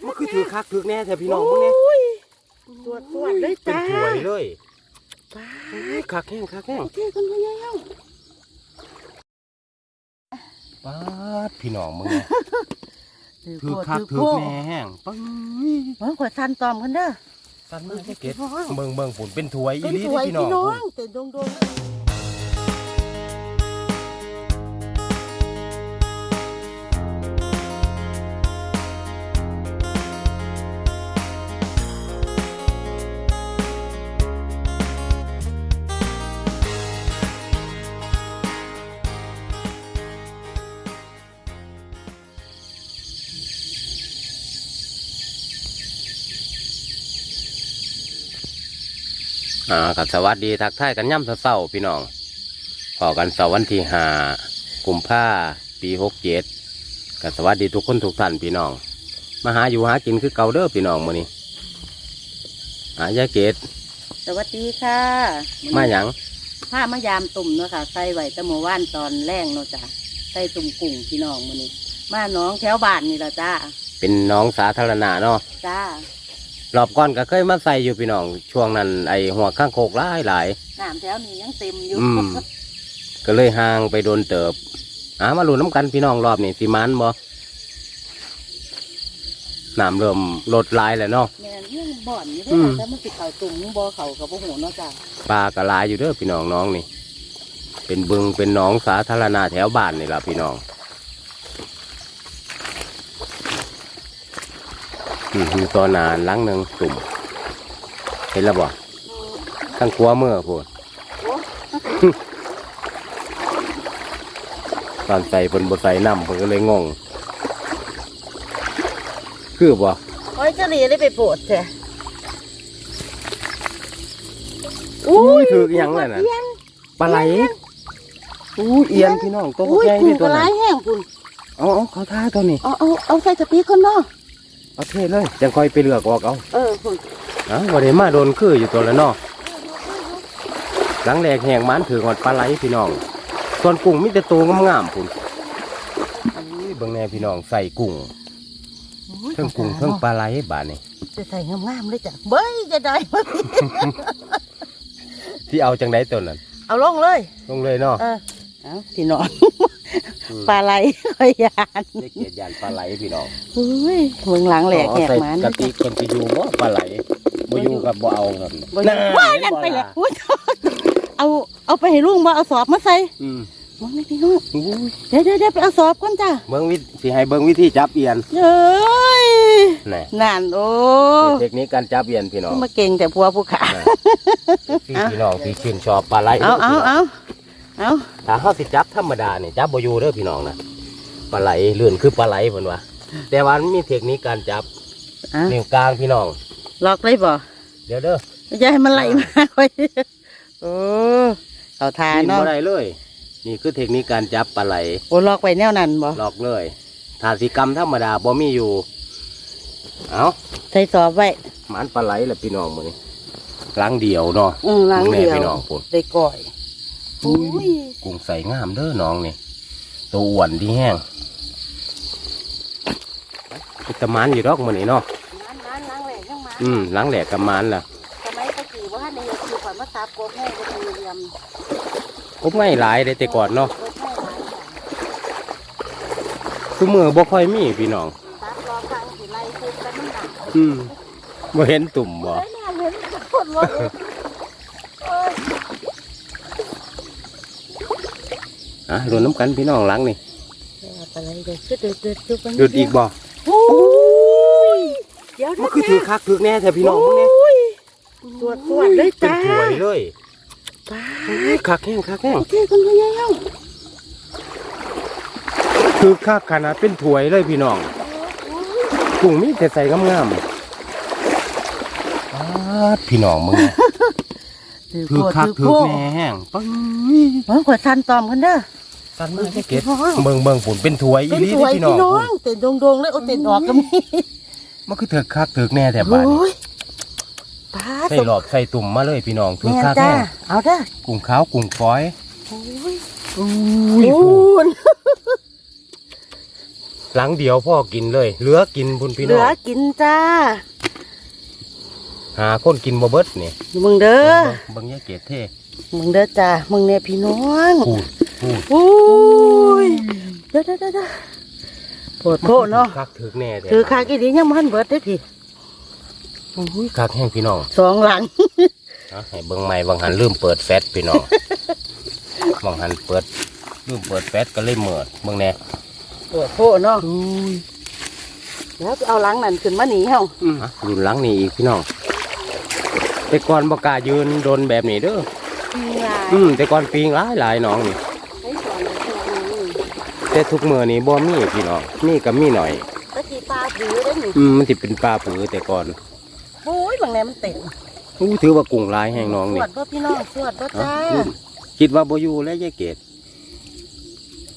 ดี๋ยวมันคือถือคักถือแน่แท้พี่น้องมึงเนี่ยตรวจตรวจเลยเป็นจ้าถวยเลยป้าคักแห้งคักแห้งโอเคกันพ่อใหญ่เฮาป๊าดพี่น้องมึงเนี่ยถือคักถือพวแน่แห้งปึ้งมันขวดซันตอมกันเด้อ ตันมือจะเก็ดเบิ่งเบิ่งฝนเป็นถวยอีเป็นหลีถเด้วยอพี่น้อพี่งน้อพุ่งนแต่ดวงด อ่ากับสวัสดีทักทายกันย่ำเศร้าๆพี่น้องพอกันเสาร์วันที่ห้ากุมภาปีหกเจ็ดกับสวัสดีทุกคนทุกท่านพี่น้อง มาหาอยู่หากินคือเก่าเด้อพี่น้องมื้อนี้หายายเกดสวัสดีค่ะมาหยังผ้ามายามตุ่มเนาะค่ะ ใส่ไว้แตะเมื่อวานตอนแรงเนาะจ้ะใส่ตุ่มกุ้งพี่น้องมื้อนี้ มาน้องแถวบ้านนี่ล่ะจ้าเป็นน้องสาธารณะเนาะจ้า รอบก่อนก็เคยมาใส่อยู่พี่น้องช่วงนั้นไอหัวข้างโคกหลายหลายน้ำแถวนี้ยังเต็มอยู่อืมก็เลยห่างไปโดนเติบหามาลุ้นน้ำกันพี่น้องรอบนี้สิมันบ่น้ำเริ่มลดหลายแล้วเนาะ แม่นยังบ่อนอยู่เด้อือม แต่มันสิเข้าตุ่มยังบ่เข้ากับบ่ฮู้เนาะจ้าปลากระลายอยู่เด้อพี่น้องน้องนี่ เป็นบึงเป็นหนองสาธารณะแถวบ้านนี่ล่ะพี่น้อง อืมอยู่ตอนนานหลังหนึ่งตุ่ม เห็นแล้วบ่ทั้งขัวเมื่อพูดโอ้ตอนใส่เพิ่นบ่ใส่น้ำเพิ่นก็เลยงง คือบ่โอ้ยเจะหลีได้ไปโปรดแท้อุ้ยคืออหยังนั่นน่ะเอียนปลาไหลอู้เอียนพี่น้องตัวอุ้ยใหญ่กุ้นี่งตัวปลาไหลนั้นแห้งคุณเอาเอาเขาท่าตัวนี้เอาเอาเอาใส่กะปิก่อนเนาะ เอาเทเลยจังค่อยไปเลือกออกเอาเออคุณอ้าววันนี้มาโดนคืออยู่ตัวละเนาะหลังแรกแหงมันถือหอดปลาไหลพี่น้องส่วนกุ้งมีแต่ตัวงามๆพุ่นอุ้ยเบิ่งแน่พี่น้องใส่กุ้งเทั้งกุ้งเทั้งปลาไหลบาดนี้จะใส่งามๆเลยจ้ะเบ้ยจะได้ที่เอาจังไดตัวนั้นเอาลงเลยลงเลยเนาะเออเอาพี่น้องอืม ปลาไหลคอยยานได้เกียรติยานปลาไหลพี่น้องอุ้ยเมืองหลังแหลกเอาแหกใส่หมันกะติกคนไปอยู่บ่ปลาไหลบ่อยู่กับบ่เอาครับบ่อยู่ว่านั่นไปแล้วอุ๊ยเอาเอาไปให้ลุงบ่เอาสอบมาใส่อืมมองไม่พี่น้องอุ้ยเดี๋ยวเดี๋ยวเดี๋ยวไปเอาสอบก่อนจ้ะเบิ่งวิสิให้เบิ่งวิธีจับเอียนเอ้ยนี่นั่นโอ้เทคนิคการจับเอียนพี่น้องมาเก่งแต่พัวผู้ขาพี่พี่น้องที่ชื่นชอบปลาไหลเอาเอาเอา เอาถ้าเฮาสิจับธรรมดานี่จับบ่อยู่เด้อพี่น้องนะปลาไหลเลื่อนคือปลาไหลเพิ่นว่าแต่ว่ามันมีเทคนิคการจับเอานิ้วกลางพี่น้อง ล็อกเลยบ่เดี๋ยวเด้ออย่าให้มันไหลมาคอยโอ้เขาทากินเนาะบ่ได้เลย นี่คือเทคนิคการจับปลาไหลโอ้ล็อกไว้แนวนั้นบ่ลอกเลยถ้าสิกรรมธรรมดาบ่มีอยู่เอาใส่สอบไว้หมันปลาไหลแหละพี่น้องมื้อนี้หลังเดียวเนาะอืมล้างเดียวแม่พี่น้องพุ่นได้ก่อย อุ้ยกุ้งใส่งามเด้อน้องนี่ตัวอ้วนดีแห้งอิตามันอยู่ดอกมื้อนี้เนาะมันมันล้างแหลกยังมาอืมหลังแหลกกับมันล่ะสมัยตะกี้ว่าในคือข่อยมาซับกบให้ก็คือเรียมก็ไม่หลายได้แต่ก่อนเนาะกบให้หลายจ้ะคือมือบ่ค่อยมีพี่น้องซับรอฟังสิไล่คุกกันมันหนักอืมบ่เห็นตุ่มบ่เอ้ยน่าเห็นทุกคนว่าเอ้ยเอ้ย อะรวนน้ำกันพี่น้องหลังนี่อะไรเดี๋ยวคือเดือดเดือดจุ๊บดูดอีกบ่โอ้ยเดี๋ยวมันคือถือคักถือแน่แท้พี่น้องมึงเนี่ยตรวจตรวจเลยเป็นจ้าถวยเลยป้าอุ้ยคักแห้งคักแห้งโอเคคุณพ่อใหญ่เฮาคือคักขนาดเป็นถวยเลยพี่น้องกุ้งมีแต่ใส่งามๆป๊าดพี่น้องมึงเนี่ยถือคักถือแน่แห้งปึ้ง มันขวดซันตอมกันเด้อ ตันมาจะเก็บเบิ่งเบิ่งฝุ่นเป็นถวยอีเป็นหลีสเด้วยอพี่น้พี่องน้องเต็นดวงๆเลยโอ้เต็นออกก็มีมันคือถือคักถือแน่แต่บาดนี้โอ้ยป้าใส่หลอบใส่ตุ่มมาเลยพี่น้องถือแม่นคักจ้าแห้งเอาเด้อกุ้งขาวกุ้งฝอย โอ้ยอุ้โอ้ยฟูยหลังเดียวพ่อกินเลย เหลือกินพุ่นพี่เหน้ลือองกินจ้าหาคนกินบ่เบิดนี่มึงเด้อเบิ่งยายเกดเท่มึงเด้อจ้ามึงเนี่ยพี่น้องพูด พูดโอ้ยเด้อเด้อเด้อเด้อปวดโพะเนาะคักถึกแน่แท้ถือคากี่ดียังมันเบิดได้อพี่อุ้ยคักแห้งพี่น้องสองหลังเอาให้เบิ่งใหม่บางหันลืมเปิดแฟตพี่น้องบางหันเปิดลืมเปิดแฟตก็เลยเหมิดเบิ่งแน่ปวดโพะเนาะแล้วเอาหลังนั่นขึ้นมาหนีเฮาอะรุ่นหลังนี่อีกพี่น้องแต่ก่อนบ่กล้ายืนโดนแบบนี้เด้ออืมแต่ก่อนปีงหลายหลายน้องนี่ ให้สอนให้สอนนี่ แต่ทุกมื้อนี้บ่มีพี่น้องมีก็มีหน่อยตะกี้ปลาผือได้หนิอืมมันสิเป็นปลาผือแต่ก่อนโอ้ยบางแนมันเต็มอู้ถือว่ากุ้งหลายแห้งน้องสนี่วดบ่พี่น้องสวดบ่จ้าอืมคิดว่าบ่อยู่แล้วยายเกด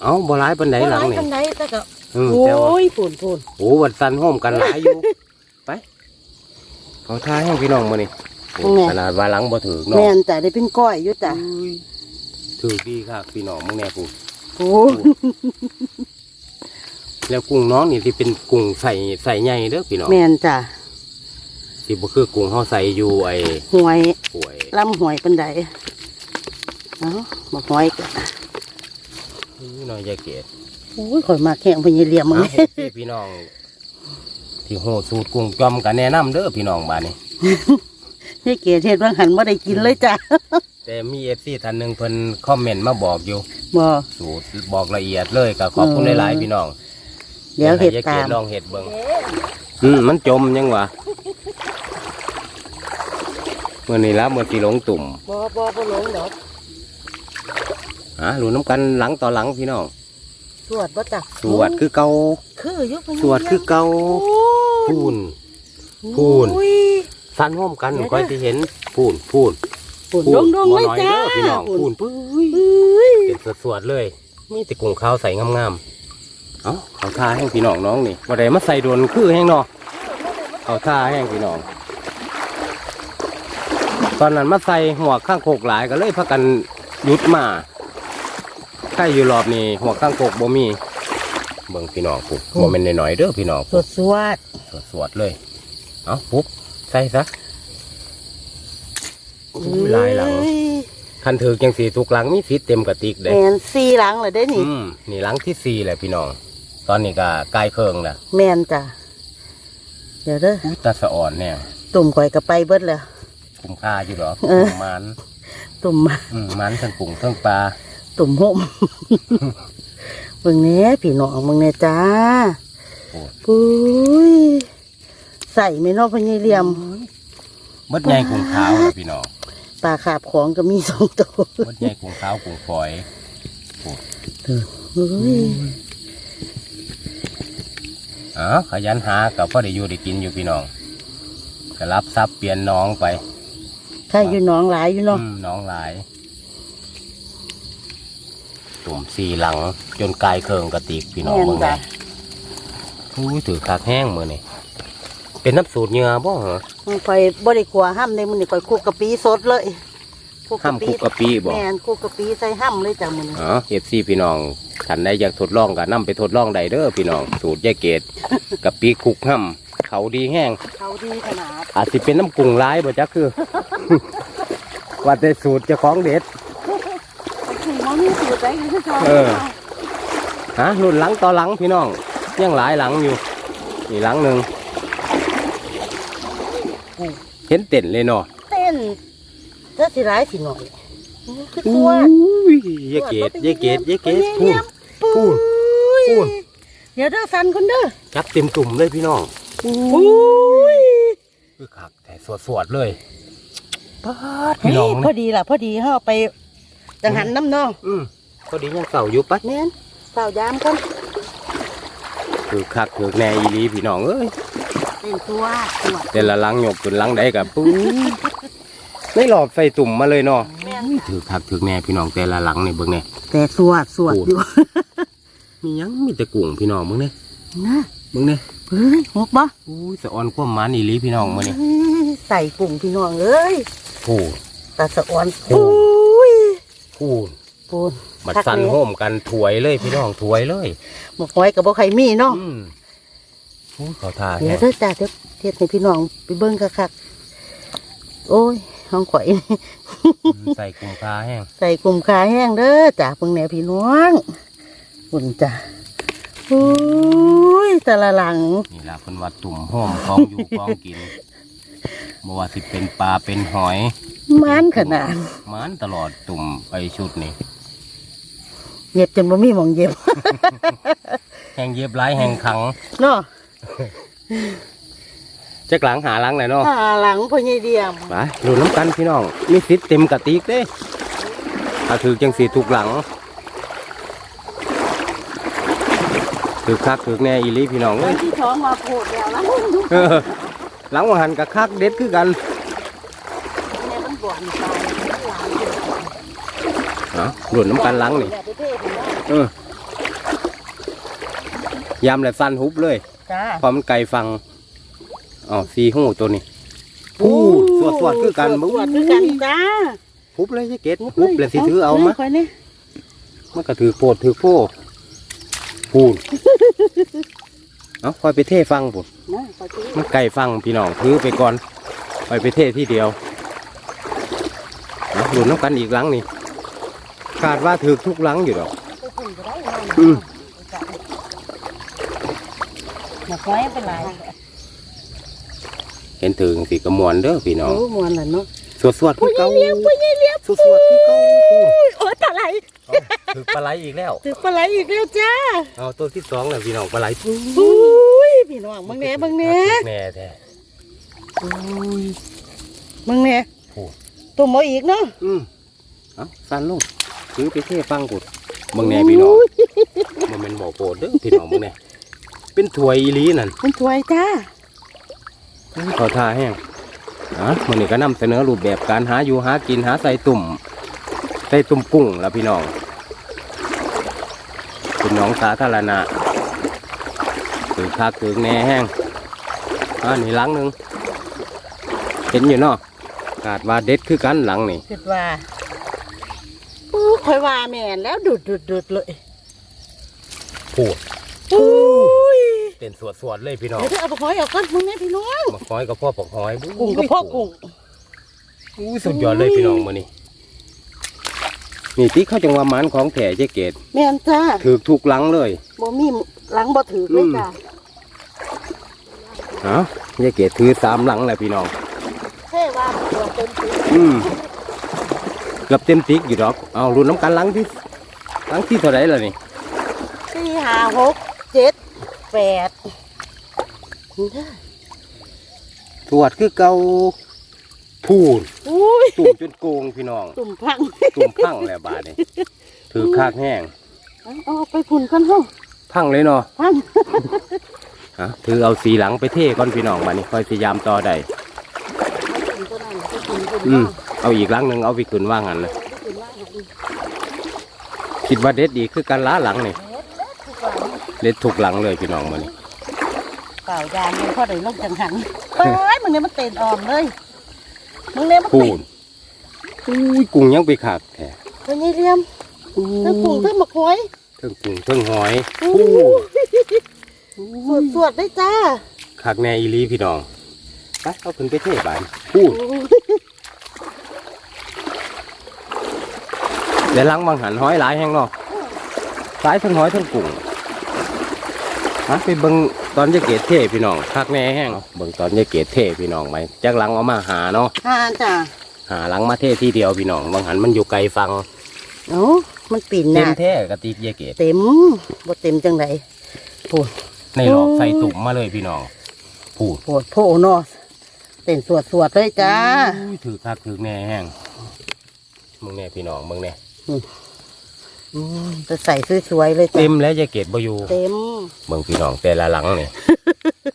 เอ้าบ่หลายปานใดหลังบ่นี่ปานใดแต่ก็อืมโอ้แต่ว่ายปุ่นปุ่นโอ้วันสันโฮมกันหลายอยู่ ไปเขาทายให้พี่น้องมานี่โอ้ขนาดว่าหลังบ่ถือเนาะแม่นจ้ะได้เป็นก้อยอยู่จ้ะถือดีครับพี่น้องมึงแน่กู โอ้แล้วกุ้งน้องนี่ที่เป็นกุ้งใส่ใส่ใหญ่เด้อพี่น้องแม่นจ้ะที่บ่คือกุ้งเฮาใส่อยู่ไอ้หวยป่วยลำหวยปันใดเอ้าบักหอยกันนี่น้อยยายเกดโอ้ยข่อยมาแข่งพญเหลี่ยมมึงเอาพี่พี่น้อง ที่โหสูตรกุ้งจอมกันแนะนำเด้อพี่น้องบ้านนี้นี่เกียรติเทศว่างหันว่าได้กินเลยจ้ะ แต่มี FC ท่านหนึงเพิ่นคอมเมนต์มาบอกอยู่ บ่สูตรบอกละเอียดเลยก็ขอบคุณเออหลายๆพี่น้องเดี๋ยวเห็ดให้ยายตาเกมลองเห็ดเบิ่งอืมมันจมยังวะเมื่อนี้ละเมื่อที่หลงตุ่มบ่บ่บ่หลงดอกฮะหลุน้ำกันหลังต่อหลังพี่น้องสวดบ่จ้ะสวดคือเกาคืออยู่พญสวดคือเกาพูนพูนอุ้ยสั้นห้อมกันเดี๋ยวนะค่อยที่เห็นพูนพูน ปุ่นพูดนงดงๆบ่เลยน้อยจ้าเด้อพี่น้องพูนปุ้ยอุ้ยเป็นสวดๆเลยมีแต่กุ้งขาวใส่งามๆเอ้าเขาท่าแห้งพี่น้องน้องนี่ว่าได้มาใส่โดนคือแห้งเนาะเขาท่าแห้งพี่น้อง ตอนนั้นมาใส่หัวข้างโคกหลายก็เลยพากันหยุดมาใครอยู่รอบนี้หัวข้างโคกบ่มีเบิ่งพี่น้องปุ๊บบ่แม่นน้อยๆเด้อพี่น้องสวดสวดสวดสวดๆเลย เอาปุ๊บใส่ซะอุ้ย หลายหลังเอ้ยคันถือจังสีทุกหลังมีฟิตเต็มกระติกเด้แม่นสี่หลังเลยได้นี่อืมนี่หลังที่สี่แหละพี่น้อง ตอนนี้ก็ใกล้เคิงแล้วแม่นจ้ะเดี๋ยวเด้ออุ้ยตาสะอ่อนเนี่ยตุ่มข่อยก็ไปเบิดแล้ว คุ้มค่าอยู่หรอเออ มันตุ่มอืมมันทั้งกุ้งทั้งปลาตุ่มห่มเบิ่งแหน่พี่น้องเบิ่งแหน่จ้าโอ้ปุ้ยใส่ไม่นอกพญเหลี่ยม มดใหญ่กุ้งขาวนะพี่น้อง ปลาขาบของก็มีสองตัวมดใหญ่กุ้งขาวกุ้งฝอยเฮ้ยอ๋อขยันหากับพ่อได้อยู่ได้กินอยู่พี่น้องก็รับทรัพย์เปลี่ยนน้องไปถ้าอยู่หน้องหลายอยู่เนาะอืมน้องหลายตุ่มสี่หลัง จนกลายเคิงกระติกพี่น้องแม่นเมืองไงจ้ะอุ้ยถือคากแห้งมือนี่ เป็นน้ำสูตรเหงื่อบ่เหรอมันข่อยบ่ได้กลัวห้ำในมันนี่ข่อยคุกกะปิสดเลยคุกห้ามคุกกะปิบ่แม่นคุกกะปิใส่ห้ำเลยจ้ะมันอ๋อเอฟซีพี่น้องท่านใดอยากทดลองก็นํไปทดลองได้เด้อพี่น้องสูตรยายเกดกะปิคุกห้ำเขาดีแห้ง เขาดีขนาดอาจสิเป็นน้ำกุ้งร้ายบ่จักคือ ว่าแต่สูตรเจ้าของเด็ดไปถึงมองนี่สูตรได้กันคือเขาเออ ฮะรุ่นหลังต่อหลังพี่น้องยังหลายหลังอยู่นี่หลังหนึ่งเห็นเต้นเลยเนาะเต้นถ้าสิร้ายสิหน่อยคืออตัวุ้ยยายเกดยายเกดยายเกดพูด พูดพูด เดี๋ยวเด้อสันคนเด้อจับเต็มตุ่มเลยพี่น้องอุ้ยคือคักแต่สวดสวดๆเลยปาดพี่น้องพอเนี่ยดีล่ะ พอดีเฮาไปจังหันน้ำเนองอืมพอดียังเก่าอยู่ปัดแม่นเปล่ายามกันคือคักคือแน่อีหลีพี่น้องเอ้ย เป็นตัวตัวแต่ละหลังหยกขึ้นหลังใดกับปุ้ยไม่หลอบใส่ตุ่มมาเลยเนาะแม่นถือคักถือแน่พี่น้องแต่ละหลังนี่เบิ่งเนี่ยแต่สวดสวดอยู่ มีหยังมีแต่กุ้งพี่น้องเบิ่งเนี่ยนะเบิ่งเนี่ยเฮ้ยหกบ่อุ้ยสะออนความหมันอีหลีพี่น้องมาเนี่ยใส่ปุ่งพี่น้องเอ้ยพูดตาสะออนโอ้อุ้ยพูดปูนบัดคักสั่นแน่โฮมกันถวยเลยพี่น้องถวยเลยบ่หอยกับบ่ไข่มีเนาะอืมโอ้ย เขาทาเดี๋ยแฮะวเด้อจ้าเดี๋ยวเทียดให้พี่น้องไปเบิ่งคักๆโอ้ยห้องข่อยใส่กุมคาแห้งใส่กลุ่มขาแห้งเด้อจ้าเพิ่งแนวพี่น้องบุญจ้าโอ้ยแต่ละหลังนี่ล่ะเพิ่นว่าตุ่มโฮมของอยู่ของกินบ่ว่าสิเป็นปลาเป็นหอยมันขนาดมันตลอดตุ่มไอชุดนี่เย็บจนบ่มีหมองเย็บ แห้งเย็บหลายแห้งขังเนาะ จักหลังหาหลังไหนเนาะหาหลังพ่อใหญ่เดียมไปดูน้ำกันพี่น้องมีสิทธิ์เต็มกระติกเด้ถ้าถือจังสีถูกหลังถือคักถือแน่อีหลีพี่น้องวัเอ้นยที่ท้องมาโผดแล้วล่ะเออหลังว่าหันกับคักเด็ดคือกันแม่มันบ่อนตายหลานอยู่เนาะหลุดน้ำกันหลังนี่แบบเท่ๆพี่น้องเออยำแหละสั้นหุบเลย จ้าเพราะมันไกลฟังอ๋อสีหูตัวนี้พูดสวดสวดคือกันสวดๆคือกันจ้าหุบเลยยายเกดหุบเลยสิถือเอามาคอยนี่มันก็ถือโปดถือโพพูนเอาคอยไปเทฟังปุ่นนะขอถือมันไก่ฟังพี่น้องถือไปก่อนไปไปเทที่เดียวเอาหลุนน้ำกันอีกหลังนี่คาดว่าถือทุกหลังอยู่ดอกไปพุ่นก็ได้อืม หนักไว้เป็นไรเห็นถึงสีกระมวลเด้อพี่น้องโอ้มวนล่ะเนาะสวดสวดๆคือเก่าปุ้ยเลี้ยงสวดสวดๆคือเก่าพูนโอ้ตาไหลเอาถือปลาไหลอีกแล้วถือปลาไหลอีกแล้วจ้าเอาตัวที่สองแล้วพี่น้องปลาไหลอุ้ยพี่น้องมึงแหน่มึงแหน่แน่แท้มึงแหน่โอ้ตัวหมออีกเนาะอืมเอาสั่นลงถือไปเทฟังกุดมึงแน่พี่น้องมันเป็นหมอโปรดเด้อพี่น้องมึงแน่ เป็นถวยอีหลีนั่นมันถวยจ้าขอทาแห้งอะมันนี่ก็นำเสนอรูปแบบการหาอยู่หากินหาใส่ตุ่มใส่ตุ่มกุ้งแล้วพี่น้องเป็นหน้องสาธารณะถือคักถือแหน่แห้งอ่านี่หลังหนึ่งเห็นอยู่เนาะกาดว่าเด็ดคือกันหลังนี่คิดว่าอู้คอยว่าแม่นแล้วดุดดุดดุดเลยพูดอุ้ย เป็นสวดสวดๆเลยพี่น้องเดี๋ยวเอาไปหอยออกก่อนมึงแหน่พี่น้องมาคอยกับพ่อปอกหอยกุ้งกับพ่อกุ้งอุ้ยสุดยอดเลยพี่น้องมานี่นี่ที่เขาจังว่าหมันของแถเจ๊เกตแม่นจ้าถือทุกหลังเลยบ่มีหลังบ่ถือเลยจ้าเอ้าเจ๊เกตถือสามหลังแหละพี่น้องแค่ว่าตัวเต็มที่อืมเกือบเต็มติ๊กอยู่ดอกเอารุ่นน้ำกันหลังที่หลังที่เท่าไหรล่ะนี่สี่ห้าหกเจ็ด แปดนี่เด้อตรวจคือเกาพูนอุ้ยตุ่มจนโกงพี่น้อง ตุ่มพังตุ่มพังแล้วบาดนี่ถือคากแห้งเอาเอาไปพุ่นกันห้องพังเลยเนาะพังฮะถือเอาสีหลังไปเทก่อนพี่น้องมานี่ค่อยพยายามต่อได้อืมเอาอีกหลังหนึ่งเอาไปขึ้นว่างหันเลยคิดว่าเด็ดดีคือการล้าหลังนี่ เด็ดถูกหลังเลยพี่น้องมานี่เปล่ายานมันพอได้ลงจังหันเอ้ยมึงเนี่ยมันเต็นออมเลยมึงเนี่ยมันพูเต็นนอุ้ยกุ้งยังไปขาดแท้เฮ้ยนี่เรียมทั้งกุ้งทั้งหมกหอยเทิงกุ้งเทิงหอยอู้พูนสวดสวดได้จ้าคักแน่อีหลีพี่น้องไปเอาขึ้นไปเทบานพูนเดี๋ยวหลังบางหันหอยหลายแห้งเนาะสายทั้งหอยทั้งกุ้ง มาไปเบิ่งตอนยายเกตเทพี่น้องคักแน่แห้งเบิ่งตอนยายเกตเทพี่น้องไหมจากหลังเอามาหาเนาะอ่าจ้าหาหลังมาเทที่เดียวพี่น้องบางหันมันอยู่ไกลฟังเอ้ามันปีนหเต็น้ามแท้กะติกยายเกตเต็มบ่เต็มจังไดพูดในหลอกโอ้ใส่ตุ่มมาเลยพี่น้องพูดโพดโพเนาะเต็นสวดสวดเลยจ้าอุ้ยถือคักถือแน่แห้งมึงแน่พี่น้องมึงแน่ อืมจะใส่สวยๆเลยจ้ะเต็มแล้วยายเกตบ่อยู่เต็มเบิ่งพี่น้องแต่ละหลังนี่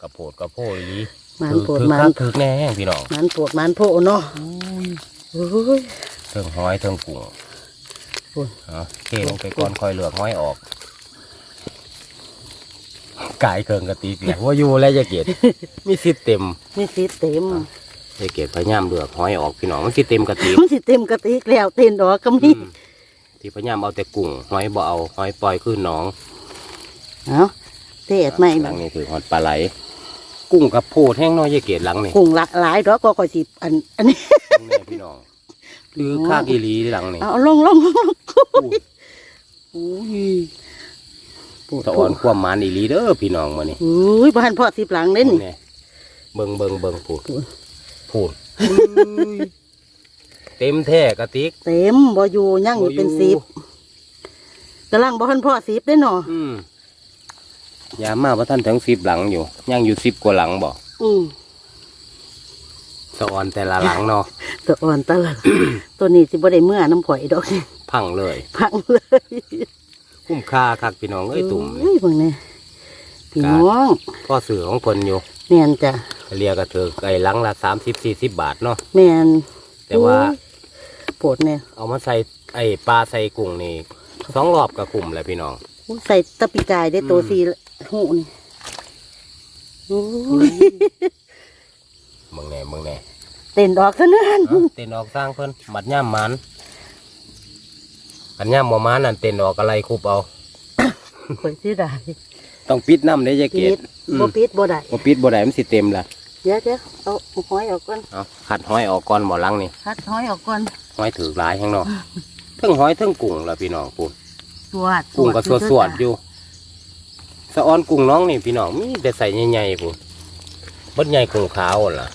กระโพดกระโพดอีหลีมันถือปวดถือมัคัน กถือแน่แห้งพี่น้องมันปวดมันโพเนาะโอ้ย เทิงหอยเทิงกุ้งโอ้ย เอาเทลงไปก่อนค่อยเหลือกหอยออกกายเกินกระติกเนี่ยว่าอยู่แล้วยายเกตมีสิทธิ์เต็มนี่สิเต็มยายเกตพยายามเหลือกหอยออกพี่น้องมันสิเต็มกระติกมันสิเต็มกระติกแล้วเต็นดอกก็มีอืม ที่พยายามเอาแต่กุ้งหอยบ่เอาหอยปล่อยขึ้นหนองเอาเทศใหม่หลังนี้ถือหอดปลาไหล กุ้งกับโพดแห้งน้อยยายเกดหลังนี่กุ้งหลากหลายดอกก็ค่อยสิอันอันนี้แม่พี่น้องคือข้างอีหลีหลังนี่เอาลงลงลงอู้โอ้ยปวดสะอ่อนความหมานอีหลีเด้อพี่น้องมานี่อุ้ยบ้านพ่อสิบหลังเล่นแน่เบิงเบิงเบิงพูดพูดพูด เต็มแท้กระติก เต็มบ่อยู่ยังอยู่เป็นบ่สิบกำลังบ่ทันพ่อสิบได้หนออืมยามมาว่าท่านถึงสิบหลังอยู่ยังอยู่สิบกว่าหลังบ่อืมสะอ่อนแต่ละหลังเนาะตัวอ่อนตะละตัวนี้สิบ่ได้เมื่อน้ำข่อยดอกพังเลย พังเลย คุ้มค่าคักพี่น้องเอ้ยตุ่มเอ้ยเบิ่งแนี่พี่น้องพ่อสื่อของเพิ่นอยู่แม่นจ้ะเรียกกระเถือไอ้หลังละสามสิบสี่สิบบาทเนาะแม่นแต่ว่า โอ้ยปวดเนี่ยเอามาใส่ไอ้ปลาใส่กุ้งนี่สองรอบกับกุ้มแหละพี่น้องโอ้ยใส่ตะปีกายได้ตัวอืมสีหูนี่โอ้ยมึงแน่มึงแน่เต้นดอกซะนั่นเอ้าเต้นออกสร้างเพิ่นมัดย่ามมันอันย่ามบ่มันนั่นเต้นออกอะไรคุบเอา ข่อยสิได้ต้องปิดน้ำได้ยายเกปิดดบ่ปิดบ่ได้บ่ปิดบ่ได้มันสิเต็มละ เดี๋ยวเดี๋ยวเอาหอยออกก่อนเอาขัดหอยออกก่อนบ่หลังนี่คัดหอยออกก่อนหอยถือหลายข้างนอกเทั้งหอยเทั้งกุ้งละพี่น้องปูนสวดกุ้งก็สวดสวดๆอยู่สะออนกุ้งน้องนี่พี่น้องมีแต่ใส่ใหญ่ๆปูนบดใหญ่กุ้งขาวนั่นล่ะ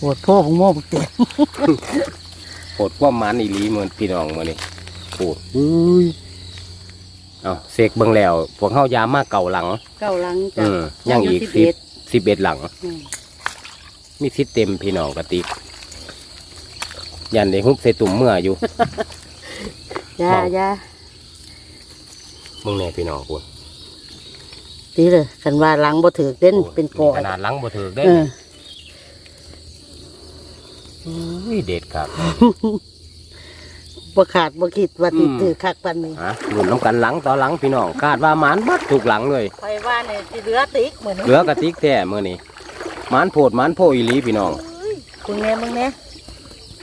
ปวดพ่อของโม่บุกเตะโหดความมันอีหลีเหมือนพี่น้องมื้อนี้ปูนเอาเสกเบิ่งแล้วพวกเฮายามมาเก่าหลัง เก้าหลังจ้ะอืมยังอีกสิบ สิบเอ็ดสิบเอ็ดหลังอืมมีทิศเต็มพี่น้องกะติกยันได้ฮุบใส่ตุ่มเมื่ออยู่ยาเมายามึงแน่พี่น้องคุณตีเลยกันว่าหลังบ่ถือเต้นเป็นกอขนาดหลังบ่ถือได้เอออุ้ยเด็ดครับ บ่ขาดบ่คิดว่าติอืม ถือคักปันนี้ฮะรุ่นน้ำกันหลังต่อหลังพี่น้องคาดว่าหมานบัดถูกหลังเลยไปว่าเนี่ยสิเหลือติ๊กเหมือนเหลือกระติกแท้มื่อนี้หมานโพดหมานโพอีหลีพี่น้องมึงแน่มึงแน่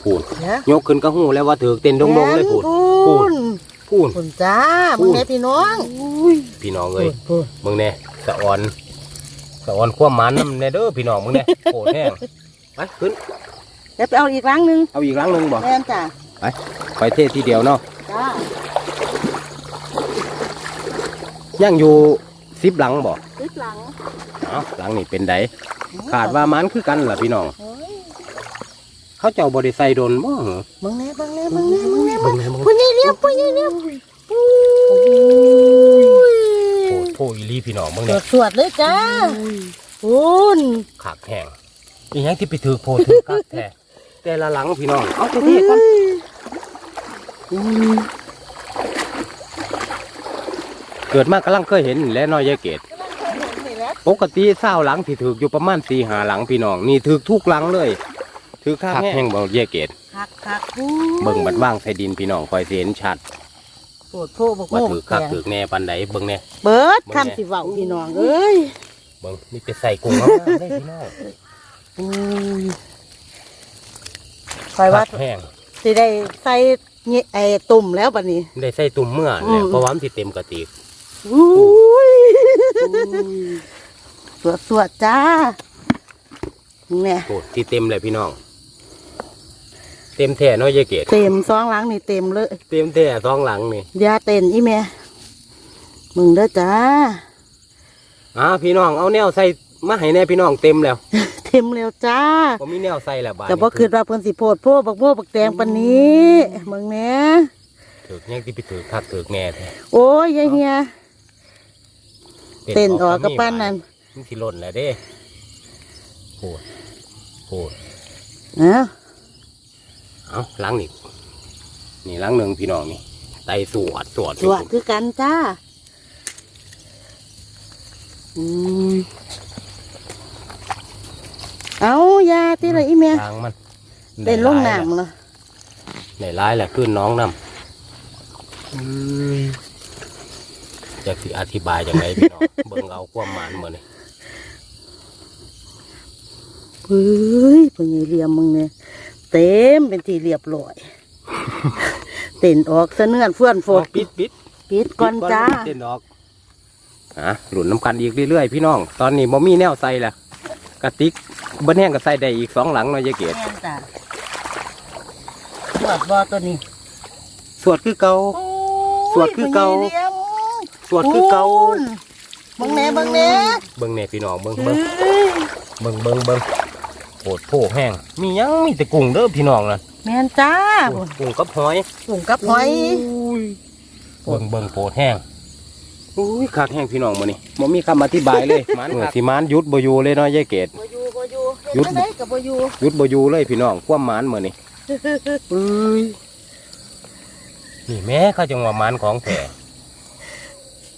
พูดเดี๋ยยกขึ้นก็หูแล้วว่าถือเต้นดงๆเลยพูดพูพูด นพูดพูนจ้าพูมึดงแน่พี่น้องพี่น้องพูเอ้ยนพูนมึงแน่สะออนสะออนความหมานน้ำแน่เด้อพี่น้องมึงแน่โพดแห้งไปขึ้น เดี๋ยวไปเอาอีกครั้งหนึ่งเอาอีกหลังหนึงบ่แม่นจ้า ไปเทศทีเดียวเนาะจ้ายังอยู่สิบหลังบ่ติดหลังเอ้าหลังนี่เป็นไดขาดว่ามันคือกันล่ะพี่น้อง เฮ้ยเขาเจ้าบริใส่โดนบ่เหรอมึงแน่มึงแน่มึงแน่มึงแน่เบิ่งแน่มึงพูนนี่เรียบพูนนี่เรียบโอ้โหอีหลีพี่น้องมึงสเนี่วยดสวดเลยจ้าพูนขากแห้งอีหยังที่ไปถือโพถือกักแท้แต่ละหลังพี่น้องเอาเท่ๆก่อน เกิดมากำลังเคยเห็นแหล้วน้อยยายเกดปกติเศร้าหลังที่ถืออยู่ประมาณสี่หาหลังพี่น้องนี่ถือทุกหลังเลยถือข้างแห้งบ่ยายเกดคักคักพูเบิ่งบัดว่างใส่ดินพี่น้องคอยสิเห็นชัดปวดโพบอกว่าโม่ถือคักถือแน่ปันใดเบิ่งแน่เบิดมึงแน่คำสิเว้าพี่น้องเอ้ยเบิ่งนี่ไปใส่กุ้งเอาได้พี่น้องอุ้ยคอยว่าคักแห้งสิได้ใส่ เนี่ยไอ้ตุ่มแล้วบัดนี้ ได้ใส่ตุ่มเมื่ออืเนี่ยมเพราะว่ามันสิเต็มกระติกอุ้ยสวดสวดจ้าเนี่ยโอ้ที่เต็มเลยพี่น้อง เต็มแท่เน้อยยายเกดเต็มซองหลังนี่เต็มเลย เต็มแท่สองหลังนี่อยาเต้นอีแม่มึงเด้อจ้า อ่าพี่น้องเอาแนวใส่มาให้แน่พี่น้องเต็มแล้วเต็มแล้วจ้าผมมีแนวใส่แล้วบาดก็บ่คิดว่าเพิ่นสิโพดโพบักโพบักแตงปานนี้มึงแหน่ถือยังที่ไปถือคักถือแน่แท้โอ้ยยายเฮียเต้นออกกับปั้นนั่นมันสิหล่นแล้วเด้โหดโหดนะเอาหลังนี่นี่หลังหนึ่งพี่น้องนี่ไตสวดสวดสวดคือกันจ้า อืมเอา ยาที่ไรอีเมียทางมันเต้นลงน้ำเหรอในร้ายแหละขึ้นน้องน้ำจะสิอธิบายยังไงพี่น้องเบิ่งเอาความหมานเหมือนนี่เฮ้ยเป็นไงเรียมมึงเนี่ยเต็มเป็นที่เรียบร้อยเต้นออกเสะเนื่อนเฟื่อนโฟดปิดปิดปิดก่อนจ้าเต้นดอกอะหลุนน้ำกันอีกเรื่อยๆพี่น้อง ตอนนี้บ่มีแนวใส่ละ กระติกเบิ้แห้งก็ใส่ได้อีกสองหลังเนาะยายเกดแม่นจ้ะสวดบอตัวนี้สวดคือเก่า สวดคือเก่า สวดคือเก่าบังแหน่บังแหน่เบิ่งแน่พี่น้องเบิ่งเบิ่งเบิ่งเบิ่งเบิ่งโผดโผแห้งมีหยังมีแต่กุ้งเด้อพี่น้องนะแม่นจ้ากุ้งกับหอยถุงกับหอย เบิ่งเบิ่งโผดแห้ง อุ้ยคักแห้งพี่น้องมื้อนี้บ่มีคำอธิบายเลยมันสิมานหยุดบ่อยู่เลยเนาะยายเกดบอยู่บอยู่หยุดเฮ็ได้กับบอยู่หยุดบ่อยู่เลยพี่น้องความหมานมื้อนี้เอ้ยนี่แม่เขาจังว่าหมานของแท้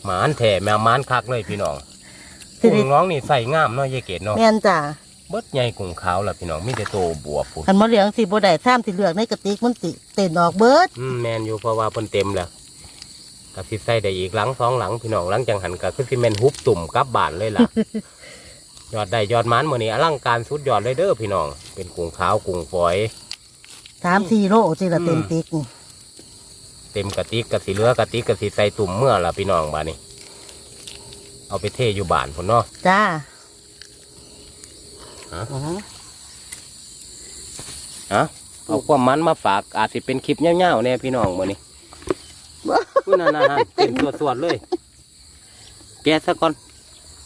หมานแท้แม่หมานคักเลยพี่น้องสิกุ้ริงน้องนี่ใส่งามเนาะยายเกดเนาะแม่นจ้าเบิดใหญ่กุ้งขาวล่ะพี่น้องมีแต่โตบวบพุ่นคันมะเหลียงสิบ่ได้ซ้ำสิเลือกในกระติกมันสิเต้นออกเบิดอืมแมนอยู่เพราะว่าเพิ่นเต็มแล้ว ก็สิใส่ได้อีกหลังสองหลังพี่น้องหลังจังหันก็คือสิแม่นฮุบตุ่มกลับบ้านเลยล่ะ ยอดได้ยอดหมันมื้อนี้อลังการสุดยอดเลยเด้อพี่น้อง เป็นกุ้งขาวกุ้งฝอย สามสี่โลสิละอืมเต็มติกนี่เต็มกระติกกระสิเหลือกระติกกระสิใส่ตุ่มเมื่อล่ะพี่น้องบ้านนี้เอาไปเทอยู่บ้านพุ่นเนาะ จ้าฮะ อ๋ออะเอาความมันมาฝากอาจสิเป็นคลิปยาวๆแน่พี่น้องมื้อนี้ อุ้ยนั่นๆๆเต็มสวดๆเลย แกะซะก่อน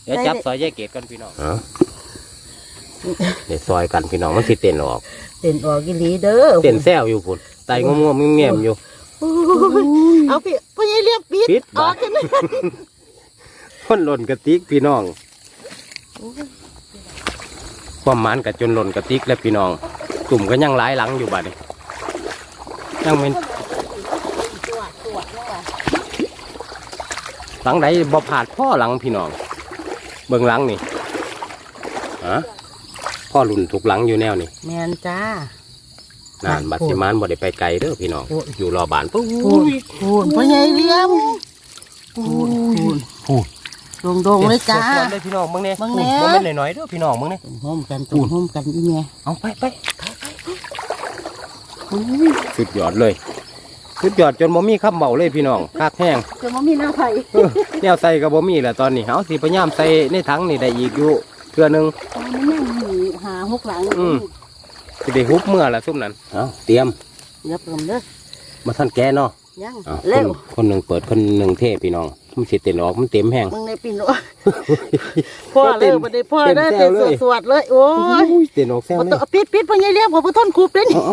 เดี๋ยวจับซอยแยกเกตกันพี่น้องเดี๋ยวซอยกันพี่น้องมันสิเต้นออก เต้นออกอีหลีเด้อเต้นแซวอยู่พุ่นไตงงๆเงียบๆอยู่ โอ้ยเอาพี่พ่อใหญ่เรียบปิดปิดออกกันเลยคนหล่นกระติกพี่น้อง ความหมันกับจนหล่นกระติกแล้วพี่น้อง กลุ่มก็ยังหลายหลังอยู่บัดนี้ยังเป็น ตรวจตรวจแล้วว่ะ หลังไหนบ่ผาดพ่อหลังพี่น้อง เบิ่งหลังนี่ฮะพ่อหลุนถูกหลังอยู่แนวนี่แมนจ้านานบัดสิมานบ่ได้ไปไกลเด้อพี่น้องโอ้ยอยู่รอบานปุ๊บพูนพูนพ่อใหญ่เรียมพูนพูนพูดดงดงๆเลยจ้าสดๆเลยพี่น้องเบิ่งเนี่ยเบิ่งแหน่บ่แม่นน้อยๆเด้อพี่น้องเบิ่งเนี่ยตุ่มห้อมกันตุ่มห้อมกันอีเมียเอาไปไปสุดยอดเลย สุดยอดจนบ่มีคำเบาเลยพี่น้องคักแห้งจะมามีหน้าไผ่เออแนวใส่ก็บ่มีแหละตอนนี้เฮาสิพยายามใส่ในถังนี่ได้อีกอยู่เทื่อหนึงมันยังมีหาหกหลังอืมสิได้ฮุบเมื่อละซุ่มนั้นเอาเตรียมเดี๋ยวเพิ่มเด้อมาท่านแกเนาะยังเอาคเร็นวคนหนึงเปิดคนหนึงเทพี่น้องมันสิเต้นออกมันเต็มแห้งมึงในปีนโอ้ยพ่อเลยบัดนี้พ่อได้เต้เต้นนแซวเลยสวดๆเลยโอ้ยอุ้ยเต้นออกแซวบ่เลต้อยงปิดปิดพ่อใหญ่เรียมผมบ่ทนคูบเลยนี่เ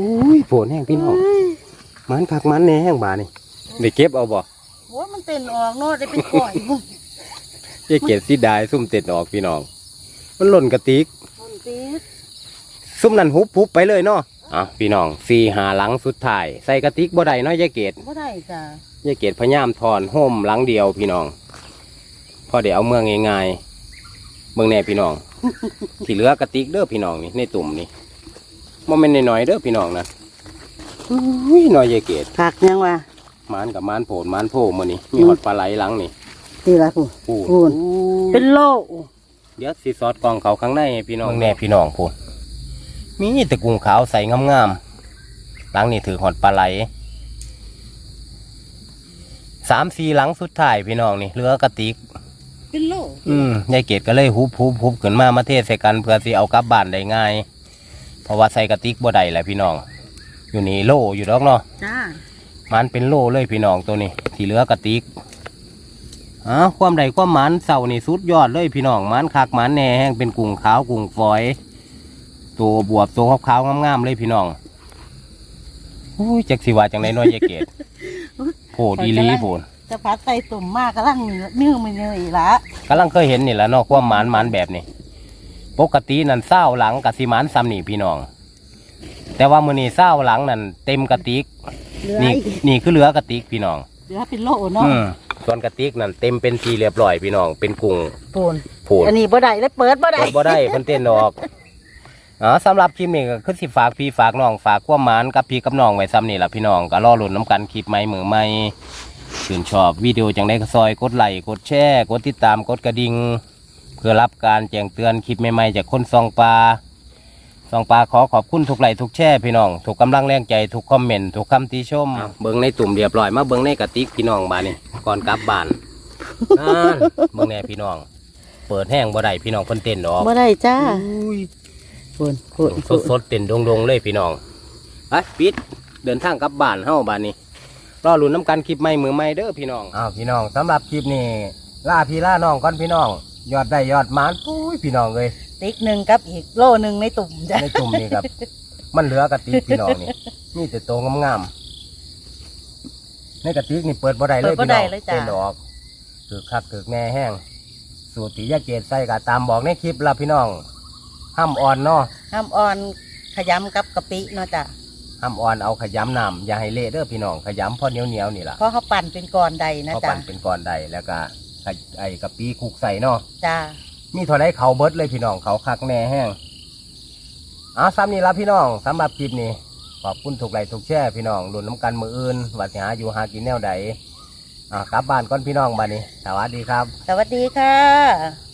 อาๆอุ้ยโผล่แห้งพี่น้องมันคักมันแหน่แห้งบาดนี่ได้เก็บเอาบ่โอ้ยมันเต้นออกเนาะได้เป็นก่อยมึงเจ๊เกดสิได้ซุ่มเต้นออกพี่น้อง มันหล่นกระติกมันติดซุ่มนั่นฮุบฮุบไปเลยเนาะอะพี่น้องสี่หาหลังสุดท้าย ใส่กระติกบ่ได้เนาะยายเกดบ่ได้จ้ะยายเกดพยายามถอนห่มหลังเดียวพี่น้องพอเดี๋ยวเอาเมืองง่ายๆเมืองแน่พี่น้องที่เหลือกระติกเด้อพี่น้องนี่ในตุ่มนี่ บ่แม่นน้อยๆเด้อพี่น้องนะอุ้ยน้อยยายเกดผักยังวะมานกับมานโผนมานโพมื้อนี้มีหอดปลาไหลหลังนี่นี่ละผู้พูดพูดเป็นโลเดี๋ยวสิซอดกล่องเขาข้างในให้พี่น้องแน่พี่น้องพูดมีแต่กุ้งขาวใส่งามๆหลังนี่ถือหอดปลาไหลสามสี่หลังสุดท้ายพี่น้องนี่เหลือกระติกเป็นโลอืมยายเกดก็เลยฮุบฮุบฮุบขึ้นมามาเทใส่กันเพื่อสิเอากลับบ้านได้ง่ายเพ ราะว่าใส่กระติกบ่ได้แหละพี่น้อง อยู่นี่โลอยู่ดอกเนาะจ้ามันเป็นโลเลยพี่น้องตัวนี้ที่เหลือกระติกอ้าวความใดความหมันเสานี่สุดยอดเลยพี่น้องหมันคักหมันแหน่แห้งเป็นกุ้งขาวกุ้งฝอย ตัวบวบตัวขาวๆงามๆเลยพี่น้องอุ้ยจักสิว่าจังไดน้อยยายเกดโผดอีหลีโผดจะพัดใส่ตุ่มมากกำลังเนื้อเนื้อมันเนื้ออีกละกำลังเคยเห็นนี่แหละเนาะความหมานหมานแบบนี้ ปกตินั่นเศร้าหลังกับสิหมานซ้ำนี่พี่น้อง แต่ว่ามือนี้เศร้าหลังนั่นเต็มกระติก เหลือนี่อีกนี่คือเหลือกระติกพี่น้องเหลือเป็นโลเนาะอืมส่วนกระติกนั่นเต็มเป็นทีเรียบร้อยพี่น้อง เป็นกุ้งปูนผูดอันนี้บ่ได้แล้วเปิดบ่ได้ เปิดบ่ได้เพิ่นเต้นดอกอ๋อสำหรับคลิปนี้ก็คือสิฝากพี่ฝากน้องฝากความหมานกับพี่กับน้องไว้ซ้ำนี่ล่ะพี่น้องก็รอลุ้นน้ำกันคลิปใหม่มือใหม่ชื่นชอบวิดีโอจังได้ก็ซอยกดไลค์กดแชร์กดติดตามกดกระดิ่ง เพื่อรับการแจ้งเตือนคลิปใหม่ๆจากคนซองปลาสองปลาขอขอบคุณทุกไลค์ทุกแช่พี่น้องทุกกำลังแรงใจทุกคอมเมนต์ทุกคำติชมเบิ้งในตุ่มเรียบร้อยมาเบิ้งในกระติกพี่น้องบานนี่ก่อนกลับบ้านนั่นเบิ้งแน่พี่น้อง เปิดแห้งบ่ได้พี่น้องเพิ่นเต้นดอกบ่ได้จ้าอุ้ยคุณคุณสดสดๆเต้นดงๆเลยพี่น้องไปปิดเดินทางกลับบ้านเฮาบ้านนี้รอลุ้นน้ำกันคลิปใหม่มือใหม่เด้อพี่น้องอ้าวพี่น้องสำหรับคลิปนี้ล่าพี่ล่าน้องก่อนพี่น้อง ยอดได้ยอดหมานปุ้ยพี่น้องเลยติ๊กหนึ่งกับอีกโลหนึ่งในตุ่มจ้ะในตุ่มนี่ครับ มันเหลือกระติกพี่น้องนี่นี่แต่โตงามๆในกระติกนี่เปิดบ่ได้เลยพี่น้องเต้นดอกถือคักถือแม่แห้ง สูตรที่ยาเกตใส่กะตามบอกในคลิปละพี่น้องห้ามอ่อนเนาะห้ามอ่อนขยำกับกะปิเนาะจ้ะห้ามอ่อนเอาขยำน้ำอย่าให้เละเด้อพี่น้องขยำพอเหนียวเหนียวๆนี่ล่ะเพราะเขาปั่นเป็นก้อนใดนะพอจ้ะปั่นเป็นก้อนใดแล้วก็ ไอ้ไอ้กะปิคลุกใส่เนาะจ้ามีเท่าไรเขาเบิดเลยพี่น้องเขาคักแน่แห้งเอาซ้ำนี่ละพี่น้องสำหรับคลิปนี้ขอบคุณถูกไลค์ถูกแช่พี่น้องรุนน้ำกันมืออื่นว่าสิหาอยู่หากินแนวใดอ่ากลับบ้านก่อนพี่น้องบ้านนี้ สวัสดีครับ สวัสดีค่ะ